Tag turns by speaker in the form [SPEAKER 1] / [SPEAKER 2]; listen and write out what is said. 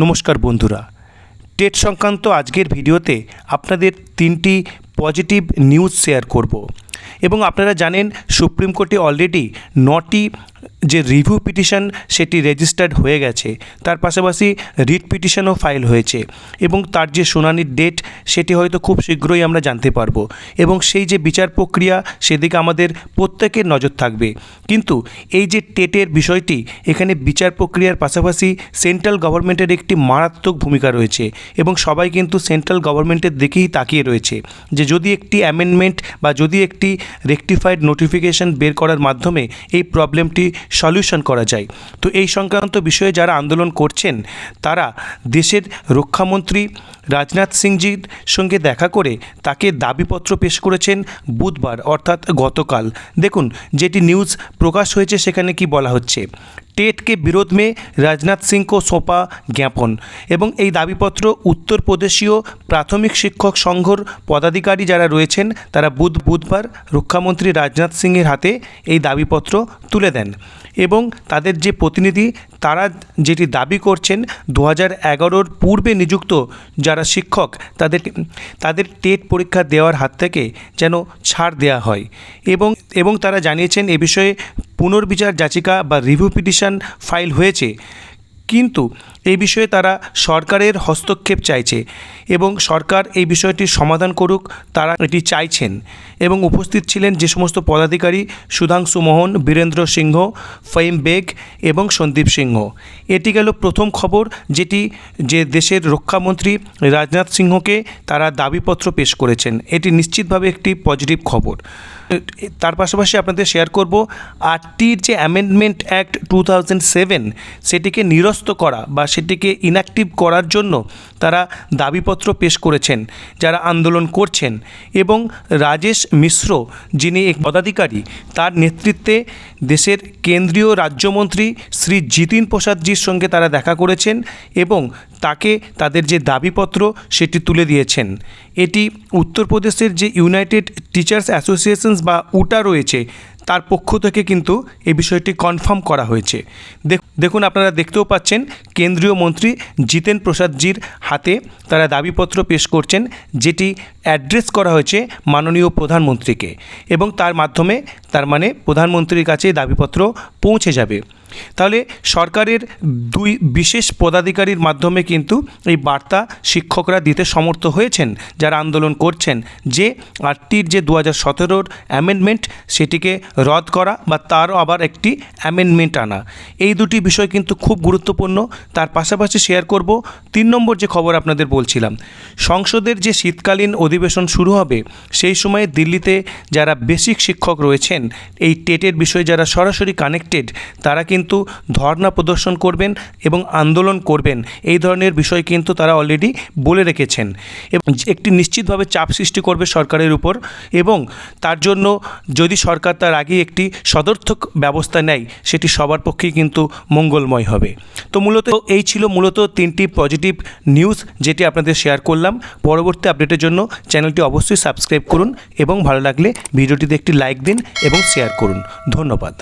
[SPEAKER 1] নমস্কার বন্ধুরা। টেট সংক্রান্ত আজকের ভিডিওতে আপনাদের তিনটি পজিটিভ নিউজ শেয়ার করব। এবং আপনারা জানেন, সুপ্রিম কোর্টে অলরেডি নটি যে রিভিউ পিটিশন সেটি রেজিস্টার্ড হয়ে গেছে, তার পাশাপাশি রিট পিটিশনও ফাইল হয়েছে এবং তার যে শুনানির ডেট সেটি হয়তো খুব শীঘ্রই আমরা জানতে পারব এবং সেই যে বিচার প্রক্রিয়া সেদিকে আমাদের প্রত্যেকের নজর থাকবে। কিন্তু এই যে টেটের বিষয়টি, এখানে বিচার প্রক্রিয়ার পাশাপাশি সেন্ট্রাল গভর্নমেন্টের একটি মারাত্মক ভূমিকা রয়েছে এবং সবাই কিন্তু সেন্ট্রাল গভর্নমেন্টের দিকেই তাকিয়ে রয়েছে যে যদি একটি অ্যামেন্ডমেন্ট বা যদি একটি রেকটিফাইড নোটিফিকেশন বের করার মাধ্যমে এই প্রবলেমটি সলিউশন করা যায়। তো এই সংক্রান্ত বিষয়ে যারা আন্দোলন করছেন, তারা দেশের রক্ষামন্ত্রী রাজনাথ সিংজির সঙ্গে দেখা করে তাকে দাবিপত্র পেশ করেছেন বুধবার, অর্থাৎ গতকাল। দেখুন, যেটি নিউজ প্রকাশ হয়েছে সেখানে কি বলা হচ্ছে? टेट के विरोध में রাজনাথ সিং কো সোঁপা জ্ঞাপন এবং এই দাবিপত্র উত্তরপ্রদেশীয় প্রাথমিক শিক্ষক সংঘর পদাধিকারী যারা রয়েছেন তারা বুধ বুধবার রক্ষামন্ত্রী রাজনাথ সিংয়ের হাতে এই দাবিপত্র তুলে দেন এবং তাদের যে প্রতিনিধি তারা যেটি দাবি করছেন দু হাজার এগারোর পূর্বে নিযুক্ত যারা শিক্ষক তাদের তাদের টেট পরীক্ষা দেওয়ার হাত থেকে যেন ছাড় দেওয়া হয় এবং এবং তারা জানিয়েছেন এ বিষয়ে পুনর্বিচার যাচিকা বা রিভিউ পিটিশন ফাইল হয়েছে। কিন্তু এই বিষয়ে তারা সরকারের হস্তক্ষেপ চাইছে এবং সরকার এই বিষয়টির সমাধান করুক তারা এটি চাইছেন এবং উপস্থিত ছিলেন যে সমস্ত পদাধিকারী সুধাংশু মোহন, বীরেন্দ্র সিংহ ফহিম বেগ এবং সন্দীপ সিংহ। এটি গেল প্রথম খবর যেটি যে দেশের রক্ষামন্ত্রী রাজনাথ সিংহকে তারা দাবিপত্র পেশ করেছেন। এটি নিশ্চিতভাবে একটি পজিটিভ খবর। তার পাশাপাশি আপনাদের শেয়ার করব আটটির যে amendment act two thousand seven সেটিকে নিরস্ত করা বা সেটিকে ইনঅ্যাক্টিভ করার জন্য তারা দাবিপত্র পেশ করেছেন, যারা আন্দোলন করছেন। এবং রাজেশ মিশ্র, যিনি এক পদাধিকারী, তার নেতৃত্বে দেশের কেন্দ্রীয় রাজ্যমন্ত্রী শ্রী জিতিন প্রসাদজির সঙ্গে তারা দেখা করেছেন এবং তাকে তাদের যে দাবিপত্র সেটি তুলে দিয়েছেন। এটি উত্তরপ্রদেশের যে ইউনাইটেড টিচার্স অ্যাসোসিয়েশনস বা উটা রয়েছে, তার পক্ষ থেকে কিন্তু এই বিষয়টি কনফার্ম করা হয়েছে। দেখ- দেখুন, আপনারা দেখতেও পাচ্ছেন, কেন্দ্রীয় মন্ত্রী জিতেন প্রসাদজির হাতে তারা দাবিপত্র পেশ করছেন, যেটি অ্যাড্রেস করা হয়েছে মাননীয় প্রধানমন্ত্রীকে। এবং তার মাধ্যমে, তার মানে প্রধানমন্ত্রীর কাছে দাবিপত্র পৌঁছে যাবে। তাহলে সরকারের দুই বিশেষ পদাধিকারীর মাধ্যমে কিন্তু এই বার্তা শিক্ষকরা দিতে সমর্থ হয়েছেন, যারা আন্দোলন করছেন, যে আটটির যে দু হাজার সতেরোর অ্যামেন্ডমেন্ট সেটিকে রদ করা বা তারও আবার একটি অ্যামেন্ডমেন্ট আনা। এই দুটি বিষয় কিন্তু খুব গুরুত্বপূর্ণ। তার পাশাপাশি শেয়ার করব তিন নম্বর যে খবর আপনাদের বলছিলাম। সংসদের যে শীতকালীন অধিবেশন শুরু হবে, সেই সময়ে দিল্লিতে যারা বেসিক শিক্ষক রয়েছেন, এই টেটের বিষয়ে যারা সরাসরি কানেক্টেড তারা কিন্তু ধর্ণা প্রদর্শন করবেন এবং আন্দোলন করবেন। এই ধরনের বিষয় কিন্তু তারা অলরেডি বলে রেখেছেন। এবং একটি নিশ্চিতভাবে চাপ সৃষ্টি করবে সরকারের উপর এবং তার জন্য যদি সরকার তার আগে একটি সদর্থক ব্যবস্থা নেয়, সেটি সবার পক্ষেই কিন্তু মঙ্গলময় হবে। তো মূলত এই ছিল মূলত তিনটি পজিটিভ নিউজ যেটি আপনাদের শেয়ার করলাম। পরবর্তী আপডেটের জন্য চ্যানেলটি অবশ্যই সাবস্ক্রাইব করুন এবং ভালো লাগলে ভিডিওটিতে একটি লাইক দিন এবং শেয়ার করুন। ধন্যবাদ।